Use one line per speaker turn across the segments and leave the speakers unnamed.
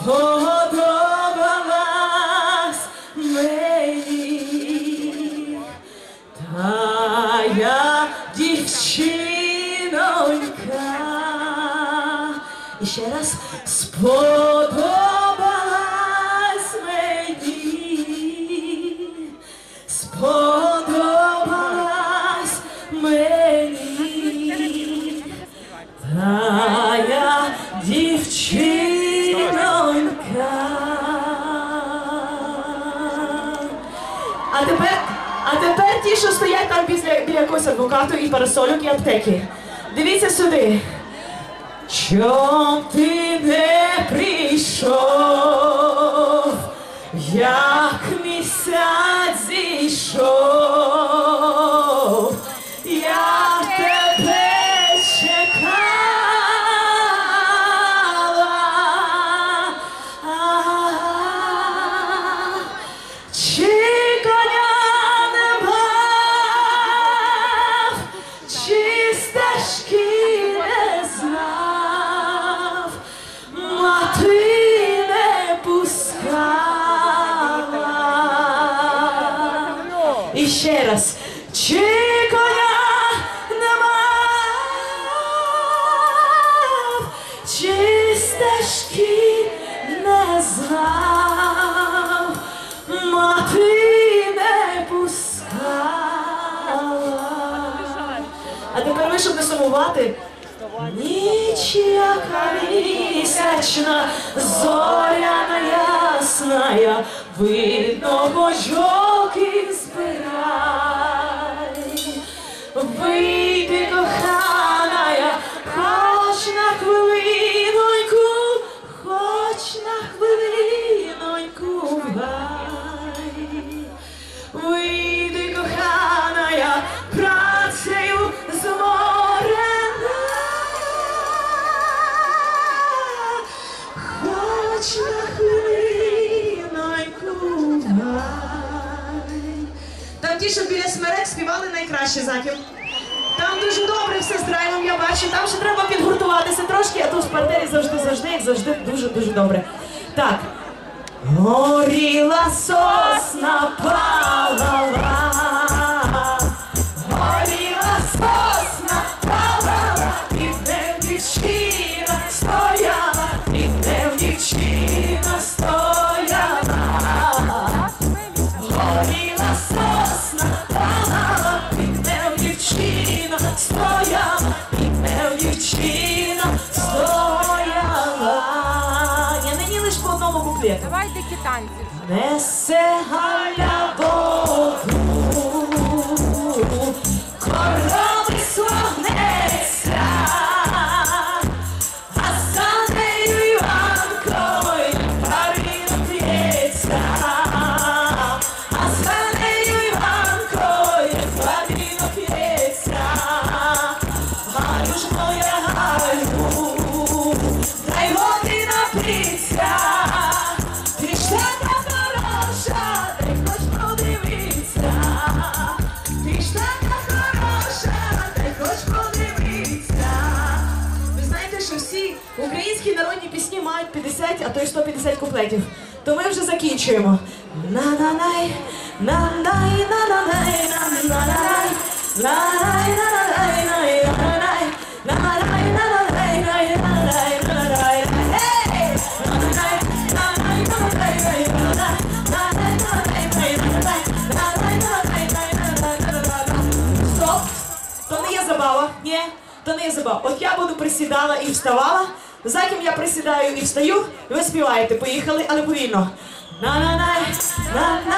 сподобалась мені, та я дівчинонька, і ще раз сподобалась. А тепер, а тепер ті, що стоять там після біля якогось адвокату і парасольок і аптеки. Дивіться сюди. Чом ти не І ще раз, чи коня не мав, чи стежки не знав, мати не пускала. А тепер ви, щоб не сумувати. Ніч, яка місячна, зоряна ясна, видно божок і збирає. Хоч на хвилиноньку в. Там ті, що біля смерек співали найкраще заків. Там дуже добре все з драйвом, я бачу. Там ще треба підгуртуватися трошки, а тут в партері завжди, завжди, як завжди, дуже-дуже добре. Так. Горіла сосна палала. дуетом.
Давай дикі танці.
Несе галя мають 50, а то й 150 куплетів. То ми вже закінчуємо. На-на-най, на-най, на-на-най, на-на-най, на-най, на-на-най, на-на-най, на-на-най, на-на-най, на-на-най, на-на-най, Ей! На-на-най, на-на-най, на-на-най, на-на-най, на-на-най, на-на-най, на-на-най, на-на-най, на-на-най, на-на-най. Стоп! То не є забава, ні, то не є забава. От я буду присідала і вставала. За ким я присідаю і встаю, ви співаєте, поїхали, але повільно. На-на-на, на-най,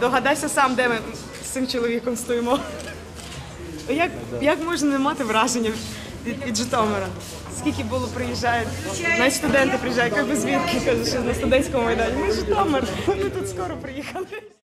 Догадайся сам, де ми з цим чоловіком стоїмо. Як, як можна не мати враження від, від Житомира? Скільки було приїжджають, навіть студенти приїжджають, як би звідки кажуть, що на студентському майдані. Ми Житомир, ми тут скоро приїхали.